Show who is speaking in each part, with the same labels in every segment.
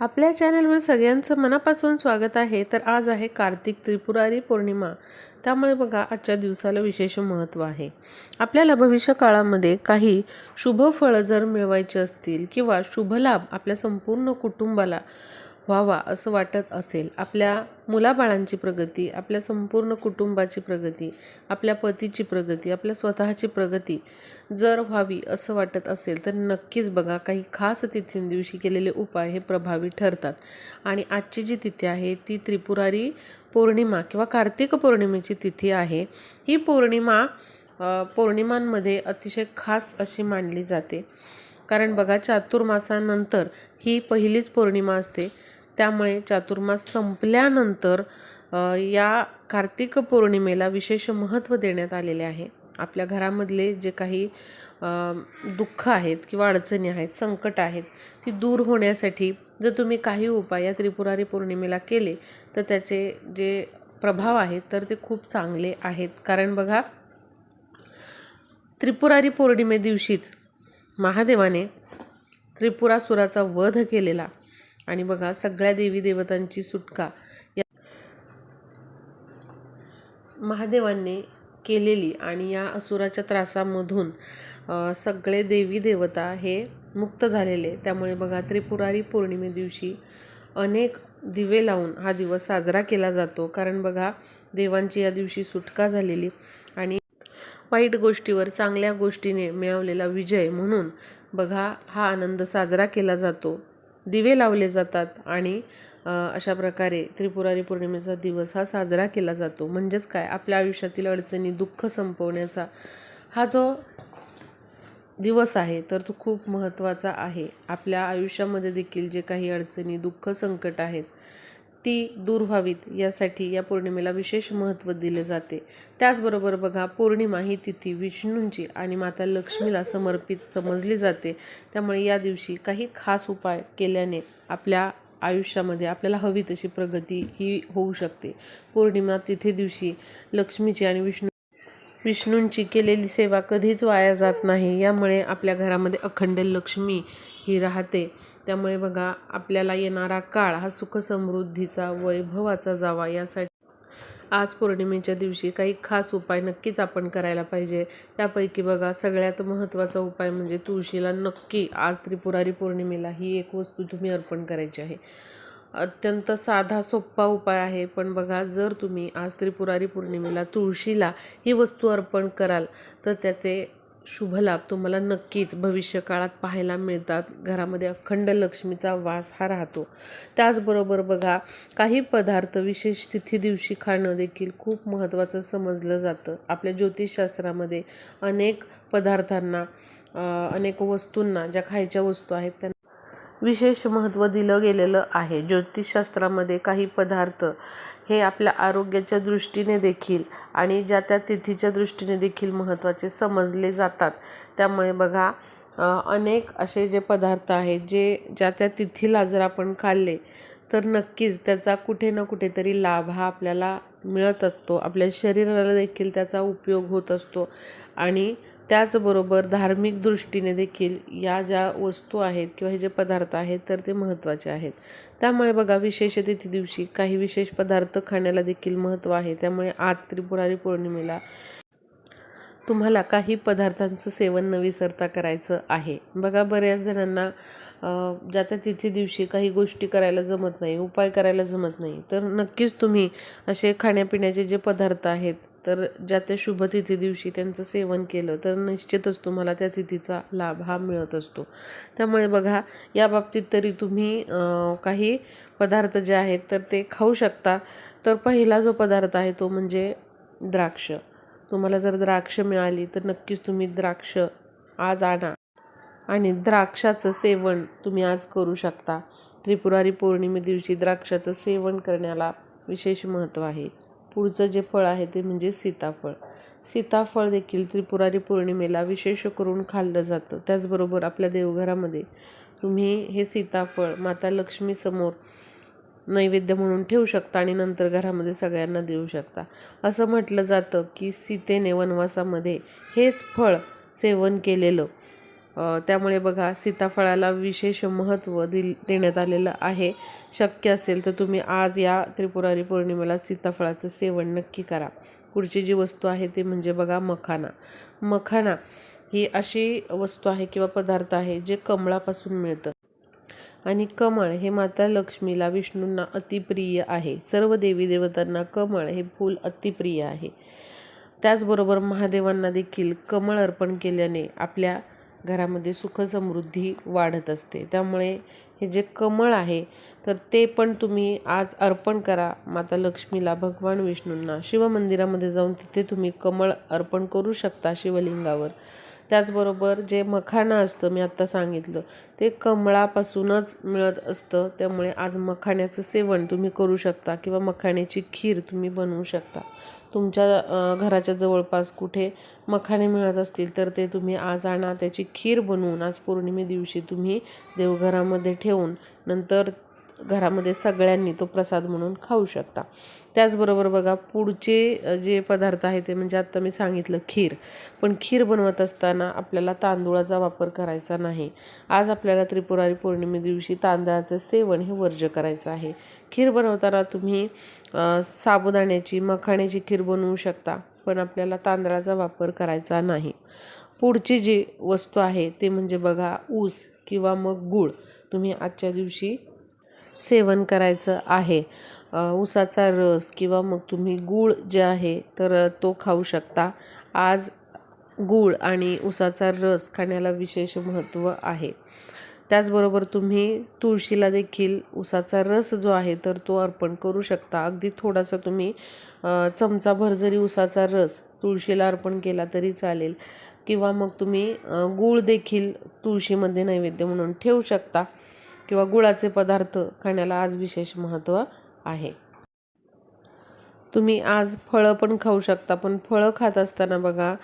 Speaker 1: आपल्या चॅनलवर सगळ्यांचं मनापासून स्वागत आहे. तर आज आहे कार्तिक त्रिपुरारी पौर्णिमा. त्यामुळे बघा आजच्या दिवसाला विशेष महत्त्व आहे. आपल्याला भविष्य काळामध्ये काही शुभ फळं जर मिळवायची असतील किंवा शुभ लाभ आपल्या संपूर्ण कुटुंबाला व्हावा असं वाटत असेल. आपल्या मुलाबाळांची प्रगती आपल्या संपूर्ण कुटुंबाची प्रगती आपल्या पतीची प्रगती आपल्या स्वतःची प्रगती जर व्हावी असं वाटत असेल तर नक्कीच बघा काही खास तिथींदिवशी केलेले उपाय हे प्रभावी ठरतात. आणि आजची जी तिथी आहे ती त्रिपुरारी पौर्णिमा किंवा कार्तिक पौर्णिमेची तिथी आहे. ही पौर्णिमा पौर्णिमांमध्ये अतिशय खास अशी मानली जाते. कारण बघा चातुर्मासानंतर ही पहिलीच पौर्णिमा असते. त्यामुळे चातुर्मास संपल्यानंतर या कार्तिक पौर्णिमेला विशेष महत्त्व देण्यात आलेले आहे. आपल्या घरामधले जे काही दुःख आहेत किंवा अडचणी आहेत संकट आहेत ती दूर होण्यासाठी जर तुम्ही काही उपाय या त्रिपुरारी पौर्णिमेला केले तर त्याचे जे प्रभाव आहेत तर ते खूप चांगले आहेत. कारण बघा त्रिपुरारी पौर्णिमे दिवशीच महादेवाने त्रिपुरासुराचा वध केलेला आणि बघा सगळ्या देवी देवतांची सुटका या महादेवांनी केलेली आणि या असुराच्या त्रासामधून सगळे देवी देवता हे मुक्त झालेले. त्यामुळे बघा त्रिपुरारी पौर्णिमे दिवशी अनेक दिवे लावून हा दिवस साजरा केला जातो. कारण बघा देवांची या दिवशी सुटका झालेली आणि वाईट गोष्टीवर चांगल्या गोष्टीने मिळवलेला विजय म्हणून बघा हा आनंद साजरा केला जातो. दिवे लावले जातात आणि अशा प्रकारे त्रिपुरारी पौर्णिमेचा दिवस हा साजरा केला जातो. म्हणजेच काय? आपल्या आयुष्यातील अडचणी दुःख संपवण्याचा हा जो दिवस आहे तर तो खूप महत्त्वाचा आहे. आपल्या आयुष्यामध्ये देखील जे काही अडचणी दुःख संकट आहेत ती दूर व्हावीत यासाठी या पौर्णिमेला विशेष महत्त्व दिले जाते. त्याचबरोबर बघा पौर्णिमा ही तिथी विष्णूंची आणि माता लक्ष्मीला समर्पित समजली जाते. त्यामुळे या दिवशी काही खास उपाय केल्याने आपल्या आयुष्यामध्ये आपल्याला हवी तशी प्रगती ही होऊ शकते. पौर्णिमा तिथे दिवशी लक्ष्मीची आणि विष्णू विष्णूंची केलेली सेवा कधीच वाया जात नाही. यामुळे आपल्या घरामध्ये अखंड लक्ष्मी ही राहते. त्यामुळे बघा आपल्याला येणारा काळ हा सुखसमृद्धीचा वैभवाचा जावा यासाठी. आज पौर्णिमेच्या दिवशी काही खास उपाय नक्कीच आपण करायला पाहिजे. त्यापैकी बघा सगळ्यात महत्त्वाचा उपाय म्हणजे तुळशीला नक्की आज त्रिपुरारी पौर्णिमेला ही एक वस्तू तुम्ही अर्पण करायची आहे. अत्यंत साधा सोप्पा उपाय आहे पण बघा जर तुम्ही आज त्रिपुरारी पौर्णिमेला तुळशीला ही वस्तू अर्पण कराल तर त्याचे शुभलाभ तुम्हाला नक्कीच भविष्य काळात पाहायला मिळतात. घरामध्ये अखंड लक्ष्मीचा वास हा राहतो. त्याचबरोबर बघा काही पदार्थ विशेष तिथी दिवशी खाणं देखील खूप महत्त्वाचं समजलं जातं. आपल्या ज्योतिषशास्त्रामध्ये अनेक पदार्थांना अनेक वस्तूंना ज्या खायच्या वस्तू आहेत त्यांना विशेष महत्त्व दिलं गेलेलं आहे. ज्योतिषशास्त्रामध्ये काही पदार्थ हे आपल्या आरोग्याच्या दृष्टीने देखील आणि ज्या त्या तिथीच्या दृष्टीने देखील महत्त्वाचे समजले जातात. त्यामुळे बघा अनेक असे जे पदार्थ आहेत जे ज्या त्या तिथीला जर आपण खाल्ले तर नक्कीच त्याचा कुठे ना कुठेतरी लाभ हा आपल्याला मिळत असतो. आपल्या शरीराला देखील त्याचा उपयोग होत असतो. आणि त्याचबरोबर धार्मिक दृष्टीने देखील या ज्या वस्तू आहेत किंवा हे जे पदार्थ आहेत तर ते महत्त्वाचे आहेत. त्यामुळे बघा विशेष तिथी दिवशी काही विशेष पदार्थ खाण्याला देखील महत्त्व आहे. त्यामुळे आज त्रिपुरारी पौर्णिमेला तुम्हाला काही पदार्थांचं सेवन न विसरता करायचं आहे. बघा बऱ्याच जणांना ज्या त्या तिथी दिवशी काही गोष्टी करायला जमत नाही उपाय करायला जमत नाही तर नक्कीच तुम्ही असे खाण्यापिण्याचे जे पदार्थ आहेत तर ज्या त्या शुभ तिथी दिवशी त्यांचं सेवन केलं तर निश्चितच तुम्हाला त्या तिथीचा लाभ हा मिळत असतो. त्यामुळे बघा या बाबतीत तरी तुम्ही काही पदार्थ जे आहेत तर ते खाऊ शकता. तर पहिला जो पदार्थ आहे तो म्हणजे द्राक्ष. तुम्हाला जर द्राक्ष मिळाली तर नक्कीच तुम्ही द्राक्ष आज आणा. आणि द्राक्षाचं सेवन तुम्ही आज करू शकता. त्रिपुरारी पौर्णिमे दिवशी द्राक्षाचं सेवन करण्याला विशेष महत्त्व आहे. पुढचं जे फळ आहे ते म्हणजे सीताफळ. सीताफळ देखील त्रिपुरारी पौर्णिमेला विशेष करून खाल्लं जातं. त्याचबरोबर आपल्या देवघरामध्ये तुम्ही हे सीताफळ माता लक्ष्मीसमोर नैवेद्य म्हणून ठेवू शकता आणि नंतर घरामध्ये सगळ्यांना देऊ शकता. असं म्हटलं जातं की सीतेने वनवासामध्ये हेच फळ सेवन केलेलं. त्यामुळे बघा सीताफळाला विशेष महत्त्व दिल देण्यात आलेलं आहे. शक्य असेल तर तुम्ही आज या त्रिपुरारी पौर्णिमेला सीताफळाचं सेवन नक्की करा. पुढची जी वस्तू आहे ती म्हणजे बघा मखाना. मखाना ही अशी वस्तू आहे किंवा पदार्थ आहे जे कमळापासून मिळतं. आणि कमळ हे माता लक्ष्मीला विष्णूंना अतिप्रिय आहे. सर्व देवी देवतांना कमळ हे फूल अतिप्रिय आहे. त्याचबरोबर महादेवांना देखील कमळ अर्पण केल्याने आपल्या घरामध्ये सुखसमृद्धी वाढत असते. त्यामुळे हे जे कमळ आहे तर ते पण तुम्ही आज अर्पण करा. माता लक्ष्मीला भगवान विष्णूंना. शिवमंदिरामध्ये जाऊन तिथे तुम्ही कमळ अर्पण करू शकता शिवलिंगावर. त्याचबरोबर जे मखाणं असतं मी आत्ता सांगितलं ते कमळापासूनच मिळत असतं. त्यामुळे आज मखाण्याचं सेवन तुम्ही करू शकता किंवा मखाण्याची खीर तुम्ही बनवू शकता. तुमच्या घराच्या जवळपास कुठे मखाणे मिळत असतील तर ते तुम्ही आज आणा. त्याची खीर बनवून आज पौर्णिमे दिवशी तुम्ही देवघरामध्ये ठेवून नंतर घरामध्ये सगळ्यांनी तो प्रसाद म्हणून खाऊ शकता. त्याचबरोबर बघा पुढचे जे पदार्थ आहे ते म्हणजे आत्ता मी सांगितलं खीर. पण खीर बनवत असताना आपल्याला तांदूळाचा वापर करायचा नाही. आज आपल्याला त्रिपुरारी पौर्णिमे दिवशी तांदळाचं सेवन हे वर्ज्य करायचं आहे. खीर बनवताना तुम्ही साबुदाण्याची मखाण्याची खीर बनवू शकता पण आपल्याला तांदळाचा वापर करायचा नाही. पुढची जी वस्तू आहे ते म्हणजे बघा ऊस किंवा मग गूळ. तुम्ही आजच्या दिवशी सेवन करायचं आहे. ऊसाचा रस किंवा मग तुम्ही गूळ जे आहे तर तो खाऊ शकता. आज गूळ आणि ऊसाचा रस खाण्याला विशेष महत्त्व आहे. त्याचबरोबर तुम्ही तुळशीला देखील ऊसाचा रस जो आहे तर तो अर्पण करू शकता. अगदी थोडासा तुम्ही चमचाभर जरी ऊसाचा रस तुळशीला अर्पण केला तरी चालेल. किंवा मग तुम्ही गूळ देखील तुळशीमध्ये नैवेद्य म्हणून ठेवू शकता. किंवा गुळाचे पदार्थ खाण्याला आज विशेष महत्त्व आहे. तुम्ही आज फळं पण खाऊ शकता पण फळं खात असताना बघा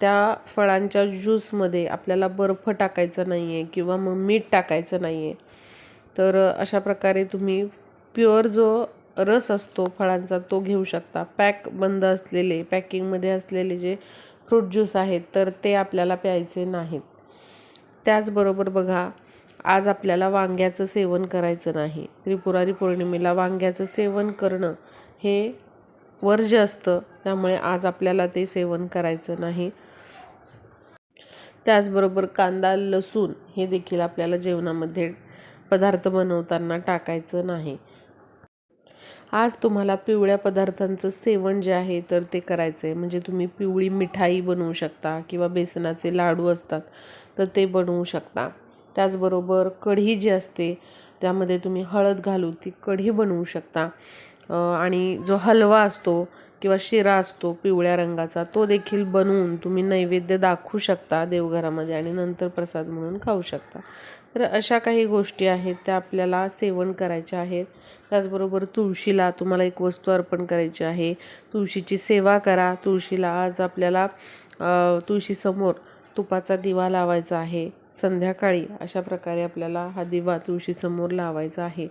Speaker 1: त्या फळांच्या ज्यूसमध्ये आपल्याला बर्फ टाकायचा नाही आहे किंवा मग मीठ टाकायचं नाही आहे तर अशा प्रकारे तुम्ही प्युअर जो रस असतो फळांचा तो घेऊ शकता. पॅक बंद असलेले पॅकिंगमध्ये असलेले जे फ्रूट ज्यूस आहेत तर ते आपल्याला प्यायचे नाहीत. त्याचबरोबर बघा आज आपल्याला वांग्याचं सेवन करायचं नाही. त्रिपुरारी पौर्णिमेला वांग्याचं सेवन करणं हे वर्ज्य असतं. त्यामुळे आज आपल्याला ते सेवन करायचं नाही. त्याचबरोबर कांदा लसूण हे देखील आपल्याला जेवणामध्ये पदार्थ बनवताना टाकायचं नाही. आज तुम्हाला पिवळ्या पदार्थांचं सेवन जे आहे तर ते करायचं आहे म्हणजे तुम्ही पिवळी मिठाई बनवू शकता किंवा बेसनाचे लाडू असतात तर ते बनवू शकता. त्याचबरोबर कढी जी असते त्यामध्ये तुम्ही हळद घालून ती कढी बनवू शकता. आणि जो हलवा असतो किंवा शिरा असतो पिवळ्या रंगाचा तो देखील बनवून तुम्ही नैवेद्य दाखवू शकता देवघरामध्ये आणि नंतर प्रसाद म्हणून खाऊ शकता. तर अशा काही गोष्टी आहेत त्या आपल्याला सेवन करायच्या आहेत. त्याचबरोबर तुळशीला तुम्हाला एक वस्तू अर्पण करायची आहे. तुळशीची सेवा करा. तुळशीला आज आपल्याला तुळशीसमोर तुपाचा दिवा लावायचा आहे. संध्याकाळी अशा प्रकारे आपल्याला हा दिवा तुळशीसमोर लावायचा आहे.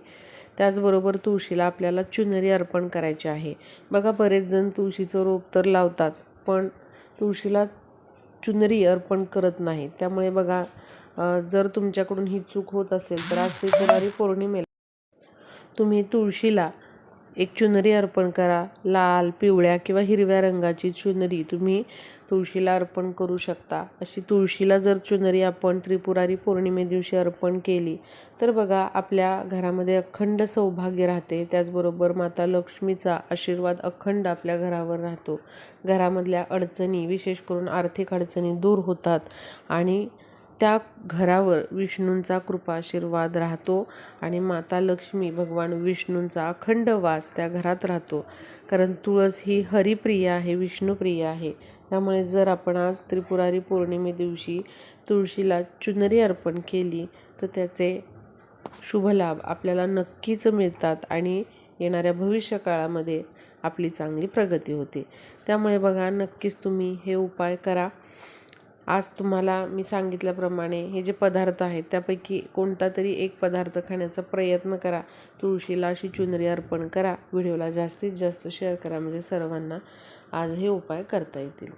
Speaker 1: त्याचबरोबर तुळशीला आपल्याला चुनरी अर्पण करायची आहे. बघा बरेच जण तुळशीचं रोप तर लावतात पण तुळशीला चुनरी अर्पण करत नाही त्यामुळे बघा जर तुमच्याकडून ही चूक होत असेल तर आज फेब्रुवारी पौर्णिमेला तुम्ही तुळशीला एक चुनरी अर्पण करा. लाल पिवळ्या किंवा हिरव्या रंगाची चुनरी तुम्ही तुळशीला अर्पण करू शकता. अशी तुळशीला जर चुनरी आपण त्रिपुरारी पौर्णिमे दिवशी अर्पण केली तर बघा आपल्या घरामध्ये अखंड सौभाग्य राहते. त्याचबरोबर माता लक्ष्मीचा आशीर्वाद अखंड आपल्या घरावर राहतो. घरामधल्या अडचणी विशेष करून आर्थिक अडचणी दूर होतात आणि त्या घरावर विष्णूंचा कृपाशीर्वाद राहतो आणि माता लक्ष्मी भगवान विष्णूंचा अखंड वास त्या घरात राहतो. कारण तुळस ही हरिप्रिय आहे विष्णुप्रिय आहे. त्यामुळे जर आपण आज त्रिपुरारी पौर्णिमे दिवशी तुळशीला चुनरी अर्पण केली तर त्याचे शुभलाभ आपल्याला नक्कीच मिळतात आणि येणाऱ्या भविष्य काळामध्ये आपली चांगली प्रगती होते. त्यामुळे बघा नक्कीच तुम्ही हे उपाय करा. आज तुम्हाला मी सांगितल्याप्रमाणे हे जे पदार्थ आहेत त्यापैकी कोणता तरी एक पदार्थ खाण्याचा प्रयत्न करा. तुळशीला अशी चुनरी अर्पण करा. व्हिडिओला जास्तीत जास्त शेअर करा. म्हणजे सर्वांना आज हे उपाय करता येतील.